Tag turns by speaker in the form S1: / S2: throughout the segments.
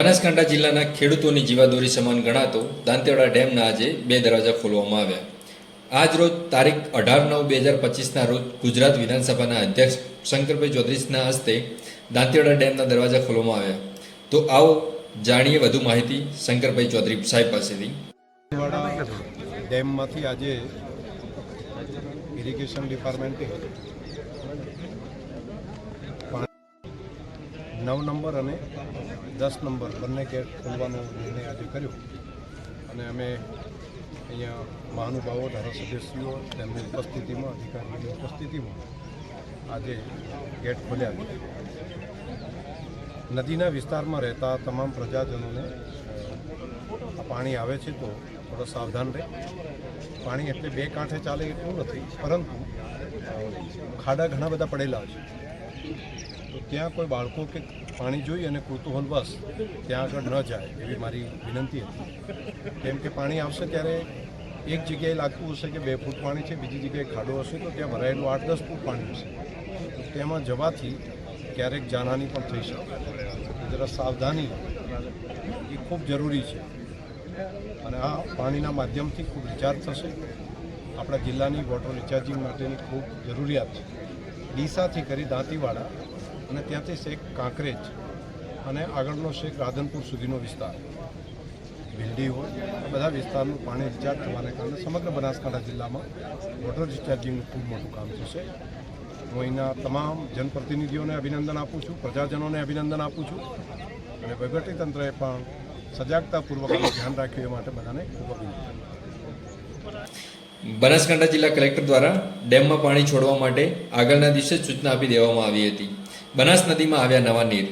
S1: બનાસકાંઠા જિલ્લાના ખેડૂતોની જીવાદોરી સમાન ગણાતો દાંતેવાડા ડેમના આજે બે દરવાજા ખોલવામાં આવ્યા. આજ રોજ તારીખ અઢાર નવ બે હજાર પચીસના રોજ ગુજરાત વિધાનસભાના અધ્યક્ષ શંકરભાઈ ચૌધરીના હસ્તે દાંતેવાડા ડેમના દરવાજા ખોલવામાં આવ્યા. તો આવો જાણીએ વધુ માહિતી શંકરભાઈ ચૌધરી સાહેબ પાસેથી.
S2: ડેમમાંથી આજે ઇરિગેશન ડિપાર્ટમેન્ટે નવ નંબર અને દસ નંબર બંને ગેટ ખોલવાનો નિર્ણય આજે કર્યો. અને અમે અહીંયા મહાનુભાવો, ધારાસભ્યશ્રીઓ, તેમની ઉપસ્થિતિમાં, અધિકારીઓની ઉપસ્થિતિમાં આજે ગેટ ખોલ્યા નદીના વિસ્તારમાં રહેતા તમામ પ્રજાજનોને પાણી આવે છે તો થોડો સાવધાન રહે. પાણી એટલે બે કાંઠે ચાલે એટલું નથી, પરંતુ ખાડા ઘણા બધા પડેલા છે. તો ત્યાં કોઈ બાળકો કે પાણી જોઈ અને કુતૂહલવશ ત્યાં આગળ ન જાય એવી મારી વિનંતી હતી. કેમ કે પાણી આવશે ત્યારે એક જગ્યાએ લાગતું હશે કે બે ફૂટ પાણી છે, બીજી જગ્યાએ ખાડો હશે, તો ત્યાં ભરાયેલું આઠ દસ ફૂટ પાણી હશે. તો તેમાં જવાથી ક્યારેક જાનહાની પણ થઈ શકે. જરા સાવધાની એ ખૂબ જરૂરી છે. અને આ પાણીના માધ્યમથી ખૂબ રિચાર્જ થશે. આપણા જિલ્લાની વોટર રિચાર્જિંગ માટેની ખૂબ જરૂરિયાત છે. ડીસાથી કરી દાંતીવાડા અને ત્યાંથી શેખ કાંકરેજ અને આગળનો શેખ રાધનપુર સુધીનો વિસ્તાર. ભીલડી હોય, આ બધા વિસ્તારનું પાણી રિચાર્જ થવાને કારણે સમગ્ર બનાસકાંઠા જિલ્લામાં વોટર રિચાર્જિંગનું ખૂબ મોટું કામ થશે. હું અહીંના તમામ જનપ્રતિનિધિઓને અભિનંદન આપું છું, પ્રજાજનોને અભિનંદન આપું છું અને વહીવટીતંત્રએ પણ સજાગતાપૂર્વક ધ્યાન રાખ્યું એ માટે બધાને ખૂબ અભિનંદન.
S1: બનાસકાંઠા જિલ્લા કલેક્ટર દ્વારા ડેમમાં પાણી છોડવા માટે આગળના દિવસે સૂચના આપી દેવામાં આવી હતી. બનાસ નદીમાં આવ્યા નવા નીર.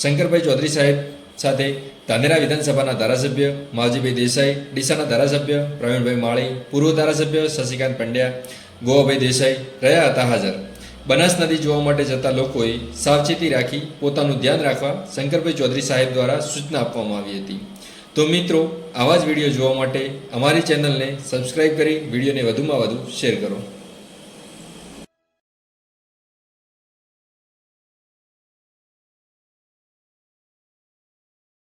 S1: શંકરભાઈ ચૌધરી સાહેબ સાથે ધાનેરા વિધાનસભાના ધારાસભ્ય, માવજીભાઈ દેસાઈ, ડીસાના ધારાસભ્ય, પ્રવીણભાઈ માળી, પૂર્વ ધારાસભ્ય શશિકાંત પંડ્યા, ગોવાભાઈ દેસાઈ રહ્યા હતા હાજર. બનાસ નદી જોવા માટે જતા લોકોએ સાવચેતી રાખી પોતાનું ધ્યાન રાખવા શંકરભાઈ ચૌધરી સાહેબ દ્વારા સૂચના આપવામાં આવી હતી. તો મિત્રો, આવા જ વીડિયો જોવા માટે અમારી ચેનલને સબસ્ક્રાઈબ કરી વિડીયોને વધુમાં વધુ શેર કરો.